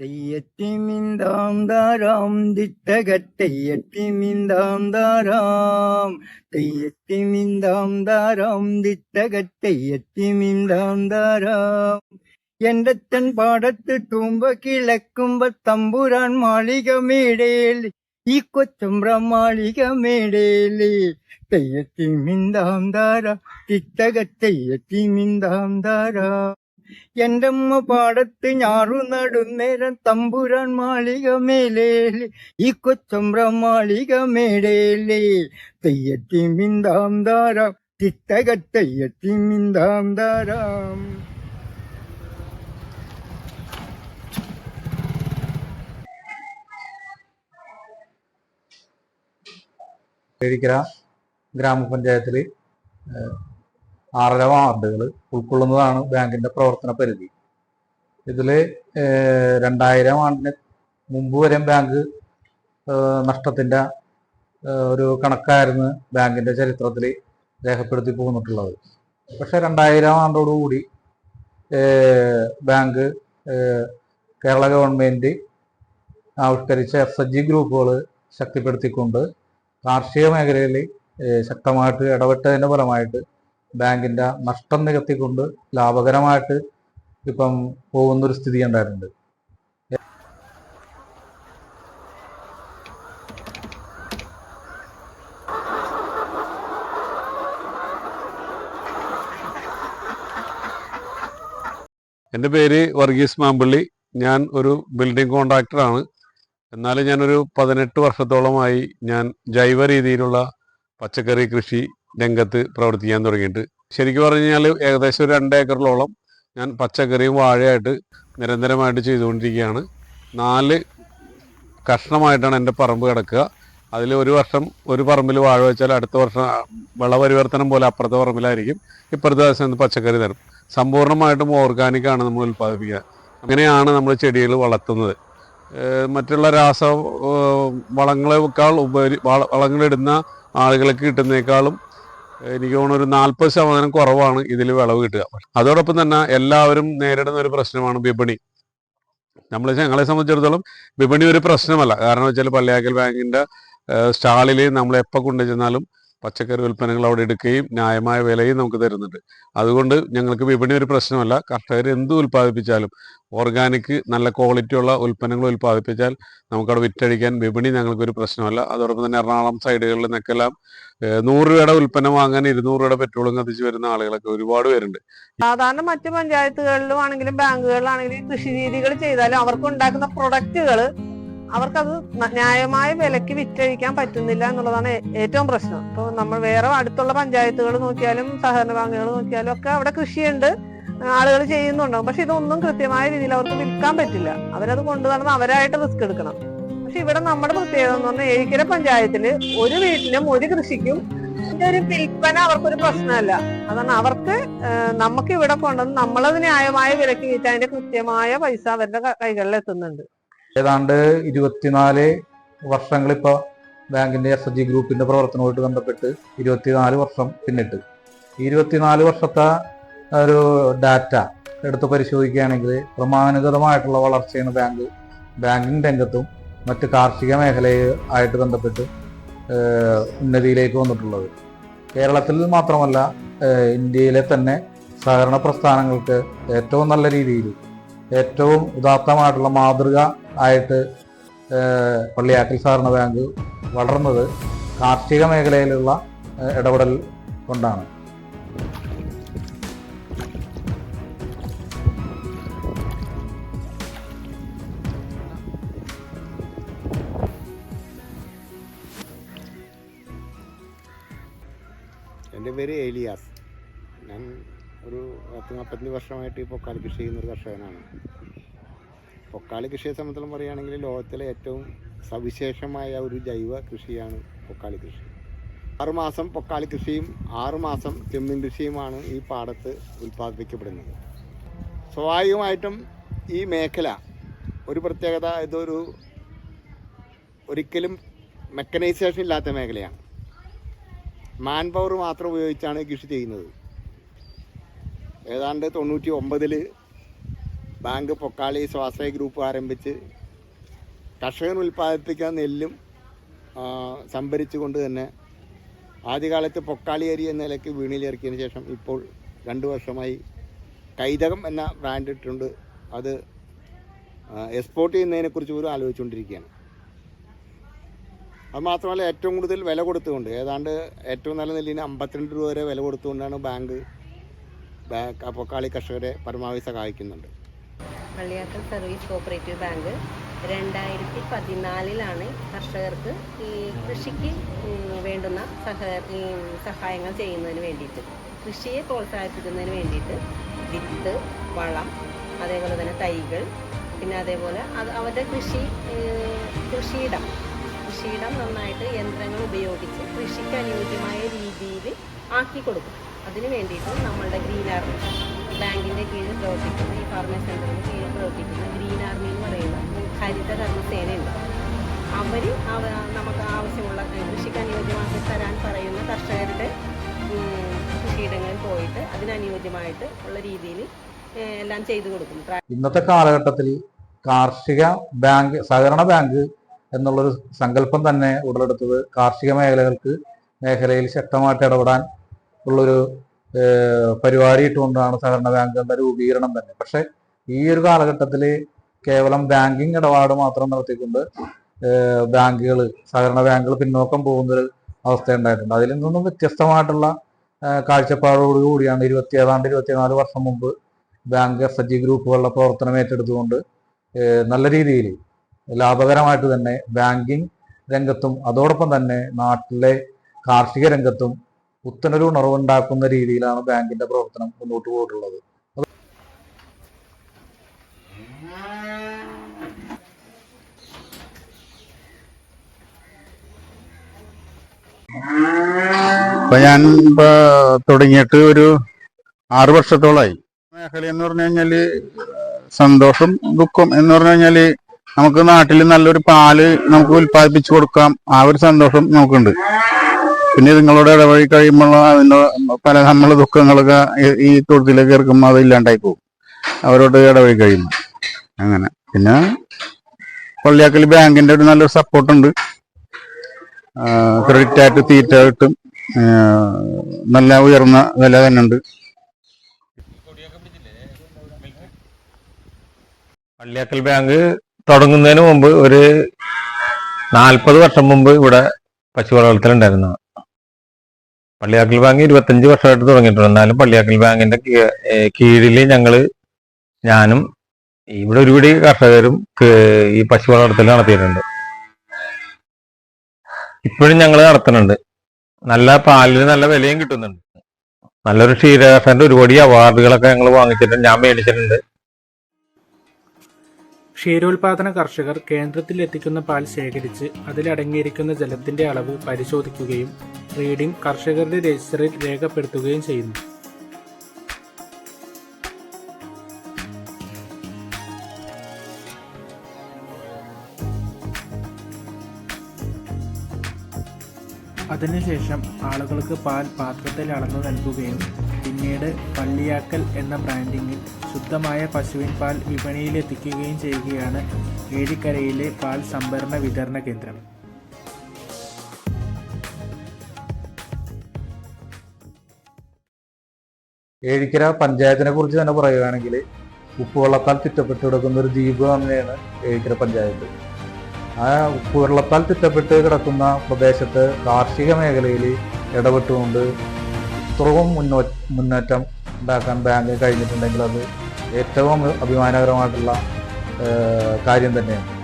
തെയ്യത്തിമിന്താം താരാം ദിത്തകത്തെയ്യത്തിമിന്താം താരാം തെയ്യത്തിമിന്താം താരാം ദിത്തകത്തെയ്യത്തിമിന്താം താരാം എന്റെ തൻ പാടത്ത് തൂമ്പ കിളക്കുമ്പോ തമ്പുരാൻ മാളിക മേടേൽ ഈ കൊച്ചമ്പ്ര മാളിക മേടേൽ തെയ്യത്തിമിന്താം താരാം തിത്തകത്തെയ്യത്തിമിന്താം താരാം എന്റെ അമ്മ പാടത്ത് ഞാറു നടുന്നേരം തമ്പുരാൻ മാളിക മേലേലി ഈ കൊച്ചമ്പ്ര മാളിക മേടേൽ തെയ്യത്തി മിന്താം താരാം തിത്തക തെയ്യത്തി മിന്താം താരാം ഗ്രാമപഞ്ചായത്തിൽ ആറര വാർഡുകൾ ഉൾക്കൊള്ളുന്നതാണ് ബാങ്കിന്റെ പ്രവർത്തന പരിധി. ഇതിൽ രണ്ടായിരം ആണ്ടിന് മുമ്പ് വരെ ബാങ്ക് നഷ്ടത്തിന്റെ ഒരു കണക്കായിരുന്നു ബാങ്കിന്റെ ചരിത്രത്തിൽ രേഖപ്പെടുത്തി പോന്നിട്ടുള്ളത്. പക്ഷെ രണ്ടായിരം ആണ്ടോടുകൂടി ബാങ്ക് കേരള ഗവൺമെന്റ് ആവിഷ്കരിച്ച എസ് എച്ച് ജി ഗ്രൂപ്പുകൾ ശക്തിപ്പെടുത്തിക്കൊണ്ട് കാർഷിക മേഖലയിൽ ശക്തമായിട്ട് ഇടപെട്ടതിന്റെ ഫലമായിട്ട് ബാങ്കിന്റെ നഷ്ടം നികത്തിക്കൊണ്ട് ലാഭകരമായിട്ട് ഇപ്പം പോകുന്നൊരു സ്ഥിതി ഉണ്ടായിട്ടുണ്ട് എന്റെ പേര് വർഗീസ് മാമ്പള്ളി. ഞാൻ ഒരു ബിൽഡിംഗ് കോൺട്രാക്ടറാണ്. എന്നാലും ഞാനൊരു പതിനെട്ട് വർഷത്തോളമായി ഞാൻ ജൈവ രീതിയിലുള്ള പച്ചക്കറി കൃഷി രംഗത്ത് പ്രവർത്തിക്കാൻ തുടങ്ങിയിട്ട്. ശരിക്കും പറഞ്ഞു കഴിഞ്ഞാൽ ഏകദേശം ഒരു രണ്ട് ഏക്കറിലോളം ഞാൻ പച്ചക്കറിയും വാഴയായിട്ട് നിരന്തരമായിട്ട് ചെയ്തുകൊണ്ടിരിക്കുകയാണ്. നാല് കഷ്ണമായിട്ടാണ് എന്റെ പറമ്പ് കിടക്കുക. അതിൽ ഒരു വർഷം ഒരു പറമ്പിൽ വാഴ വെച്ചാൽ അടുത്ത വർഷം വിളപരിവർത്തനം പോലെ അപ്പുറത്തെ പറമ്പിലായിരിക്കും. ഇപ്പുറത്തെ ദിവസം പച്ചക്കറി തരും. സമ്പൂർണമായിട്ടും ഓർഗാനിക്കാണ് നമ്മൾ ഉൽപ്പാദിപ്പിക്കുക. അങ്ങനെയാണ് നമ്മൾ ചെടികൾ വളർത്തുന്നത്. മറ്റുള്ള രാസ വളങ്ങളെക്കാൾ ഉപരി വള- വളങ്ങളിടുന്ന ആളുകൾക്ക് കിട്ടുന്നേക്കാളും എനിക്ക് തോന്നുന്നു ഒരു നാൽപ്പത് ശതമാനം കുറവാണ് ഇതിൽ വിളവ് കിട്ടുക. അതോടൊപ്പം തന്നെ എല്ലാവരും നേരിടുന്ന ഒരു പ്രശ്നമാണ് വിപണി. നമ്മൾ ഞങ്ങളെ സംബന്ധിച്ചിടത്തോളം വിപണി ഒരു പ്രശ്നമല്ല. കാരണം വെച്ചാൽ പള്ളിയാക്കൽ ബാങ്കിന്റെ സ്റ്റാളിൽ നമ്മൾ എപ്പോൾ കൊണ്ടുചെന്നാലും പച്ചക്കറി ഉൽപ്പന്നങ്ങൾ അവിടെ എടുക്കുകയും ന്യായമായ വിലയും നമുക്ക് തരുന്നുണ്ട്. അതുകൊണ്ട് ഞങ്ങൾക്ക് വിപണി ഒരു പ്രശ്നമല്ല. കർഷകർ എന്ത് ഉൽപ്പാദിപ്പിച്ചാലും ഓർഗാനിക് നല്ല ക്വാളിറ്റിയുള്ള ഉൽപ്പന്നങ്ങൾ ഉൽപ്പാദിപ്പിച്ചാൽ നമുക്കവിടെ വിറ്റഴിക്കാൻ വിപണി ഞങ്ങൾക്കൊരു പ്രശ്നമല്ല. അതോടൊപ്പം തന്നെ എറണാകുളം സൈഡുകളിൽ നിന്നൊക്കെല്ലാം നൂറ് രൂപയുടെ ഉൽപ്പന്നം വാങ്ങാൻ ഇരുന്നൂറ് രൂപയുടെ പെട്രോളും കത്തിച്ച് വരുന്ന ആളുകളൊക്കെ ഒരുപാട് പേരുണ്ട്. സാധാരണ മറ്റു പഞ്ചായത്തുകളിലും ആണെങ്കിലും ബാങ്കുകളിലാണെങ്കിലും കൃഷി രീതികൾ ചെയ്താലും അവർക്ക് ഉണ്ടാക്കുന്ന പ്രൊഡക്റ്റുകൾ അവർക്കത് ന്യായമായ വിലക്ക് വിറ്റഴിക്കാൻ പറ്റുന്നില്ല എന്നുള്ളതാണ് ഏറ്റവും പ്രശ്നം. ഇപ്പോൾ നമ്മൾ വേറെ അടുത്തുള്ള പഞ്ചായത്തുകൾ നോക്കിയാലും സഹകരണ ബാങ്കുകൾ നോക്കിയാലും ഒക്കെ അവിടെ കൃഷിയുണ്ട്. ആളുകൾ ചെയ്യുന്നുണ്ടാവും. പക്ഷെ ഇതൊന്നും കൃത്യമായ രീതിയിൽ അവർക്ക് വിൽക്കാൻ പറ്റില്ല. അവരത് കൊണ്ടു നടന്ന് അവരായിട്ട് റിസ്ക് എടുക്കണം. പക്ഷെ ഇവിടെ നമ്മുടെ പ്രത്യേകത എന്ന് പറഞ്ഞാൽ ഏഴിക്കര പഞ്ചായത്തിൽ ഒരു വീട്ടിലും ഒരു കൃഷിക്കും ഒരു വിൽപ്പന അവർക്കൊരു പ്രശ്നമല്ല. അതാണ് അവർക്ക് നമുക്ക് ഇവിടെ കൊണ്ടുവന്ന് നമ്മളത് ന്യായമായ വിലക്ക് വിറ്റ് അതിന്റെ കൃത്യമായ പൈസ അവരുടെ കൈകളിൽ എത്തുന്നുണ്ട് ഏതാണ്ട് ഇരുപത്തിനാല് വർഷങ്ങൾ ഇപ്പോൾ ബാങ്കിന്റെ എസ് എച്ച് ജി ഗ്രൂപ്പിന്റെ പ്രവർത്തനവുമായിട്ട് ബന്ധപ്പെട്ട് ഇരുപത്തിനാല് വർഷം പിന്നിട്ട്. ഈ ഇരുപത്തിനാല് വർഷത്തെ ഒരു ഡാറ്റ എടുത്ത് പരിശോധിക്കുകയാണെങ്കിൽ ക്രമാനുഗതമായിട്ടുള്ള വളർച്ചയാണ് ബാങ്ക് ബാങ്കിങ് രംഗത്തും മറ്റ് കാർഷിക മേഖലയായിട്ട് ബന്ധപ്പെട്ട് ഉന്നതിയിലേക്ക് വന്നിട്ടുള്ളത്. കേരളത്തിൽ മാത്രമല്ല ഇന്ത്യയിലെ തന്നെ സഹകരണ പ്രസ്ഥാനങ്ങൾക്ക് ഏറ്റവും നല്ല രീതിയിൽ ഏറ്റവും ഉദാത്തമായിട്ടുള്ള മാതൃക ആയിട്ട് പള്ളിയാക്കൽ സഹകരണ ബാങ്ക് വളർന്നത് കാർഷിക മേഖലയിലുള്ള ഇടപെടൽ കൊണ്ടാണ്. എന്റെ പേര് ഏലിയാസ്. ഞാൻ ഒരു പത്ത് നാൽപ്പത്തഞ്ച് വർഷമായിട്ട് ഇപ്പോൾ കൃഷി ചെയ്യുന്ന ഒരു കർഷകനാണ്. പൊക്കാളി കൃഷിയെ സംബന്ധിച്ചോളം പറയുകയാണെങ്കിൽ ലോകത്തിലെ ഏറ്റവും സവിശേഷമായ ഒരു ജൈവ കൃഷിയാണ് പൊക്കാളി കൃഷി. ആറുമാസം പൊക്കാളി കൃഷിയും ആറുമാസം ചെമ്മീൻ കൃഷിയുമാണ് ഈ പാടത്ത് ഉൽപ്പാദിപ്പിക്കപ്പെടുന്നത്. സ്വാഭാവികമായിട്ടും ഈ മേഖല ഒരു പ്രത്യേകത ഇതൊരു ഒരിക്കലും മെക്കനൈസേഷൻ ഇല്ലാത്ത മേഖലയാണ്. മാൻ പവർ മാത്രം ഉപയോഗിച്ചാണ് കൃഷി ചെയ്യുന്നത്. ഏതാണ്ട് തൊണ്ണൂറ്റി ഒമ്പതിൽ ബാങ്ക് പൊക്കാളി സ്വാശ്രയ ഗ്രൂപ്പ് ആരംഭിച്ച് കർഷകൻ ഉൽപ്പാദിപ്പിക്കുന്ന നെല്ലും സംഭരിച്ചുകൊണ്ട് തന്നെ ആദ്യകാലത്ത് പൊക്കാളി അരി എന്ന നിലയ്ക്ക് വീണിലിറക്കിയതിന് ശേഷം ഇപ്പോൾ രണ്ട് വർഷമായി കൈതകം എന്ന ബ്രാൻഡ് ഇട്ടുണ്ട് അത് എക്സ്പോർട്ട് ചെയ്യുന്നതിനെക്കുറിച്ച് പോലും ആലോചിച്ചുകൊണ്ടിരിക്കുകയാണ്. അത് മാത്രമല്ല ഏറ്റവും കൂടുതൽ വില കൊടുത്തുകൊണ്ട് ഏതാണ്ട് ഏറ്റവും നല്ല നെല്ലിന് അമ്പത്തിരണ്ട് രൂപ വരെ വില കൊടുത്തുകൊണ്ടാണ് ബാങ്ക് പൊക്കാളി കർഷകരെ പരമാവധി സഹായിക്കുന്നുണ്ട്. പള്ളിയാക്കൽ സർവീസ് കോപ്പറേറ്റീവ് ബാങ്ക് രണ്ടായിരത്തി പതിനാലിലാണ് കർഷകർക്ക് ഈ കൃഷിക്ക് വേണ്ടുന്ന സഹ ഈ സഹായങ്ങൾ ചെയ്യുന്നതിന് വേണ്ടിയിട്ട്. കൃഷിയെ പ്രോത്സാഹിപ്പിക്കുന്നതിന് വേണ്ടിയിട്ട് വിത്ത് വളം അതേപോലെ തന്നെ തൈകൾ പിന്നെ അതേപോലെ അത് അവരുടെ കൃഷി കൃഷിയിടം. കൃഷിയിടം നന്നായിട്ട് യന്ത്രങ്ങൾ ഉപയോഗിച്ച് കൃഷിക്ക് അനുയോജ്യമായ രീതിയിൽ ആക്കി കൊടുക്കും. അതിന് വേണ്ടിയിട്ട് നമ്മളുടെ ഗ്രീൻ ബാങ്കിന്റെ കീഴിൽ പ്രവർത്തിക്കുന്ന. ഈ ഫാർമ സെന്ററിന്റെ കീഴിൽ പ്രവർത്തിക്കുന്ന. ഗ്രീൻ ആർമി എന്ന് പറയുന്ന ഹരിത കർമ്മസേനയുണ്ട്. അവർ നമുക്ക് ആവശ്യമുള്ള കൃഷിക്ക് അനുയോജ്യമാക്കി തരാൻ പറയുന്ന കർഷകരുടെ കൃഷിയിടങ്ങളിൽ പോയിട്ട് അതിനനുയോജ്യമായിട്ട് ഉള്ള രീതിയിൽ എല്ലാം ചെയ്തു കൊടുക്കും ഇന്നത്തെ കാലഘട്ടത്തിൽ കാർഷിക ബാങ്ക് സഹകരണ ബാങ്ക് എന്നുള്ളൊരു സങ്കല്പം തന്നെ ഉടലെടുത്തത് കാർഷിക മേഖലകൾക്ക് മേഖലയിൽ ശക്തമായിട്ട് ഇടപെടാൻ ഉള്ളൊരു പരിപാടി ഇട്ടുകൊണ്ടാണ് സഹകരണ ബാങ്കുകളുടെ രൂപീകരണം തന്നെ. പക്ഷെ ഈ ഒരു കാലഘട്ടത്തിൽ കേവലം ബാങ്കിങ് ഇടപാട് മാത്രം നടത്തിക്കൊണ്ട് ബാങ്കുകൾ സഹകരണ ബാങ്കുകൾ പിന്നോക്കം പോകുന്ന ഒരു അവസ്ഥ ഉണ്ടായിട്ടുണ്ട് അതിൽ നിന്നും വ്യത്യസ്തമായിട്ടുള്ള കാഴ്ചപ്പാടോടു കൂടിയാണ് ഇരുപത്തി ഏതാണ്ട് ഇരുപത്തിനാല് വർഷം മുമ്പ് ബാങ്ക് എസ് എച്ച് ജി ഗ്രൂപ്പുകളുടെ പ്രവർത്തനം ഏറ്റെടുത്തുകൊണ്ട് നല്ല രീതിയിൽ ലാഭകരമായിട്ട് തന്നെ ബാങ്കിങ് രംഗത്തും അതോടൊപ്പം തന്നെ നാട്ടിലെ കാർഷിക രംഗത്തും പുത്തനൊരു ഉണർവുണ്ടാക്കുന്ന രീതിയിലാണ് ബാങ്കിന്റെ പ്രവർത്തനം മുന്നോട്ട് പോയിട്ടുള്ളത്. ഇപ്പൊ ഞാൻ തുടങ്ങിയിട്ട് ഒരു ആറു വർഷത്തോളായി. മേഖല എന്ന് പറഞ്ഞു കഴിഞ്ഞാൽ സന്തോഷം ദുഃഖം എന്ന് പറഞ്ഞു കഴിഞ്ഞാൽ നമുക്ക് നാട്ടിൽ നല്ലൊരു പാൽ നമുക്ക് ഉൽപ്പാദിപ്പിച്ചു കൊടുക്കാം. ആ ഒരു സന്തോഷം നമുക്കുണ്ട്. പിന്നെ നിങ്ങളോട് ഇടപഴകി കഴിയുമ്പോൾ പല നമ്മൾ ദുഃഖങ്ങളൊക്കെ ഈ- തൊഴുത്തിലേക്ക് ഇറക്കുമ്പോൾ അത് ഇല്ലാണ്ടായി പോകും. അവരോട് ഇടവഴി കഴിയുമ്പോൾ. അങ്ങനെ. പിന്നെ പള്ളിയാക്കൽ ബാങ്കിന്റെ ഒരു നല്ലൊരു സപ്പോർട്ടുണ്ട് ക്രെഡിറ്റ് ആയിട്ട് തീറ്റ കിട്ടും. നല്ല ഉയർന്ന വില തന്നെ ഉണ്ട്. പള്ളിയാക്കൽ ബാങ്ക് തുടങ്ങുന്നതിന് മുമ്പ് ഒരു നാൽപ്പത് വർഷം മുമ്പ് ഇവിടെ പശു വളർത്തലുണ്ടായിരുന്നു പള്ളിയാക്കൽ ബാങ്ക് ഇരുപത്തഞ്ച് വർഷമായിട്ട് തുടങ്ങിയിട്ടുണ്ട്. എന്നാലും പള്ളിയാക്കൽ ബാങ്കിന്റെ കീഴിൽ ഞങ്ങൾ ഞാനും ഇവിടെ ഒരുപിടി കർഷകരും ഈ പശു വളർത്തൽ നടത്തിയിട്ടുണ്ട്. ഇപ്പോഴും ഞങ്ങൾ നടത്തുന്നുണ്ട്. നല്ല പാലിന് നല്ല വിലയും കിട്ടുന്നുണ്ട്. നല്ലൊരു ക്ഷീരകർഷകന്റെ ഒരുപാട് അവാർഡുകളൊക്കെ ഞങ്ങൾ വാങ്ങിച്ചിട്ടുണ്ട്. ഞാൻ മേടിച്ചിട്ടുണ്ട്. ക്ഷീരോത്പാദന കർഷകർ കേന്ദ്രത്തിൽ എത്തിക്കുന്ന പാൽ ശേഖരിച്ച് അതിലടങ്ങിയിരിക്കുന്ന ജലത്തിന്റെ അളവ് പരിശോധിക്കുകയും റീഡിംഗ് കർഷകരുടെ രജിസ്റ്ററിൽ രേഖപ്പെടുത്തുകയും ചെയ്യുന്നു. അതിനുശേഷം ആളുകൾക്ക് പാൽ പാത്രത്തിൽ അളന്നു നൽകുകയും പിന്നീട് പള്ളിയാക്കൽ എന്ന ബ്രാൻഡിങ്ങിൽ ശുദ്ധമായ പശുവിൻ പാൽ വിപണിയിലെത്തിക്കുകയും ചെയ്യുകയാണ് ഏഴിക്കരയിലെ പാൽ സംഭരണ വിതരണ കേന്ദ്രം. ഏഴിക്കര പഞ്ചായത്തിനെ കുറിച്ച് തന്നെ പറയുകയാണെങ്കിൽ ഉപ്പുവെള്ളത്താൽ ചുറ്റപ്പെട്ട് കിടക്കുന്ന ഒരു ദ്വീപ് തന്നെയാണ് ഏഴിക്കര പഞ്ചായത്ത്. ആ ഉപ്പുവെള്ളത്താൽ ചുറ്റപ്പെട്ട് കിടക്കുന്ന പ്രദേശത്ത് കാർഷിക മേഖലയിൽ ഇടപെട്ടുകൊണ്ട് ഇത്രയും മുന്നോ മുന്നേറ്റം ഉണ്ടാക്കാൻ ബാങ്ക് കഴിഞ്ഞിട്ടുണ്ടെങ്കിൽ അത് ഏറ്റവും അഭിമാനകരമായിട്ടുള്ള കാര്യം തന്നെയാണ്.